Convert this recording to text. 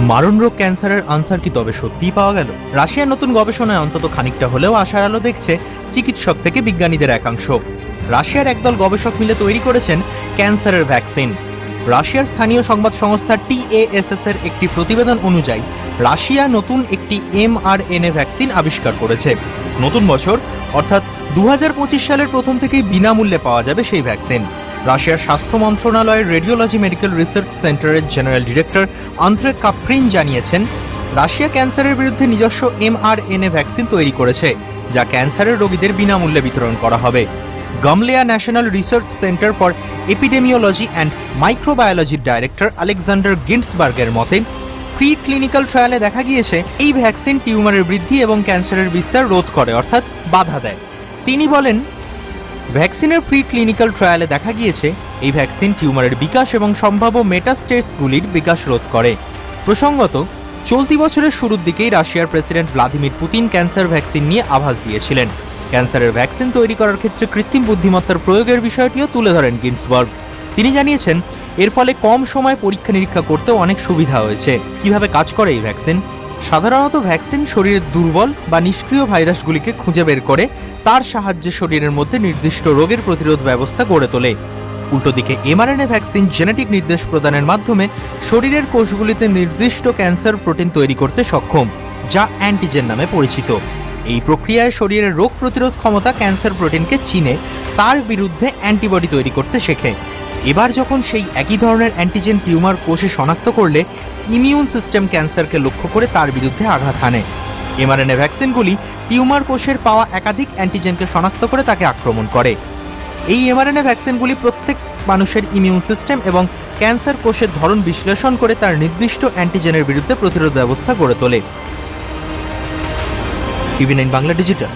মারণ রোগ ক্যান্সারের আনসার কি তবে সত্যিই পাওয়া গেল? রাশিয়ার নতুন গবেষণায় অন্তত খানিকটা হলেও আশার আলো দেখছে চিকিৎসক থেকে বিজ্ঞানীদের একাংশ। রাশিয়ার একদল গবেষক মিলে তৈরি করেছেন ক্যান্সারের ভ্যাকসিন। রাশিয়ার স্থানীয় সংবাদ সংস্থা টিএএসএস এর একটি প্রতিবেদন অনুযায়ী, রাশিয়া নতুন একটি এমআরএনএ ভ্যাকসিন আবিষ্কার করেছে। নতুন বছর, অর্থাৎ দু হাজার পঁচিশ সালের প্রথম থেকেই বিনামূল্যে পাওয়া যাবে সেই ভ্যাকসিন। রাশিয়ার স্বাস্থ্য মন্ত্রণালয়ের রেডিওলজি মেডিকেল রিসার্চ সেন্টারের জেনারেল ডিরেক্টর আন্দ্রে কাপ্রিন জানিয়েছেন, রাশিয়া ক্যান্সারের বিরুদ্ধে নিজস্ব এমআরএনএ ভ্যাকসিন তৈরি করেছে, যা ক্যান্সারের রোগীদের বিনামূল্যে বিতরণ করা হবে। Gamaleya national research centre for epidemiology and মাইক্রোবায়োলজির director Alexander গিন্সবার্গের মতে প্রি ক্লিনিক্যাল ট্রায়ালে দেখা গিয়েছে, এই ভ্যাকসিন টিউমারের বৃদ্ধি এবং ক্যান্সারের বিস্তার রোধ করে, অর্থাৎ বাধা দেয়। তিনি বলেন ভ্যাকসিনের প্রি ক্লিনিক্যাল ট্রায়ালে দেখা গিয়েছে, এই ভ্যাকসিন টিউমারের বিকাশ এবং সম্ভাব্য মেটাস্টেটসগুলির বিকাশ রোধ করে। প্রসঙ্গত, চলতি বছরের শুরুর দিকেই রাশিয়ার president Vladimir Putin cancer vaccine নিয়ে আভাস দিয়েছিলেন। ক্যান্সারের ভ্যাকসিন তৈরি করার ক্ষেত্রে কৃত্রিম বুদ্ধিমত্তার প্রয়োগের বিষয়টিও তুলে ধরেন গিন্সবার্গ। তিনি জানিয়েছেন, এর ফলে কম সময় পরীক্ষা নিরীক্ষা করতেও অনেক সুবিধা হয়েছে। কীভাবে কাজ করে এই ভ্যাকসিন? সাধারণত ভ্যাকসিন শরীরের দুর্বল বা নিষ্ক্রিয় ভাইরাসগুলিকে খুঁজে বের করে, তার সাহায্যে শরীরের মধ্যে নির্দিষ্ট রোগের প্রতিরোধ ব্যবস্থা গড়ে তোলে। উল্টো দিকে এমআরএনএ ভ্যাকসিন জেনেটিক নির্দেশ প্রদানের মাধ্যমে শরীরের কোষগুলিতে নির্দিষ্ট ক্যান্সার প্রোটিন তৈরি করতে সক্ষম, যা অ্যান্টিজেন নামে পরিচিত। এই প্রক্রিয়ায় শরীরের রোগ প্রতিরোধ ক্ষমতা ক্যান্সার প্রোটিনকে চিনে, তার বিরুদ্ধে অ্যান্টিবডি তৈরি করতে শেখে। এবার যখন সেই একই ধরনের অ্যান্টিজেন টিউমার কোষে শনাক্ত করলে ইমিউন সিস্টেম ক্যান্সারকে লক্ষ্য করে তার বিরুদ্ধে আঘাত হানে। এমআরএনএ ভ্যাকসিনগুলি টিউমার কোষের পাওয়া একাধিক অ্যান্টিজেনকে শনাক্ত করে তাকে আক্রমণ করে। এই এমআরএনএ ভ্যাকসিনগুলি প্রত্যেক মানুষের ইমিউন সিস্টেম এবং ক্যান্সার কোষের ধরন বিশ্লেষণ করে তার নির্দিষ্ট অ্যান্টিজেনের বিরুদ্ধে প্রতিরোধ ব্যবস্থা গড়ে তোলে। TV nine Bangla digital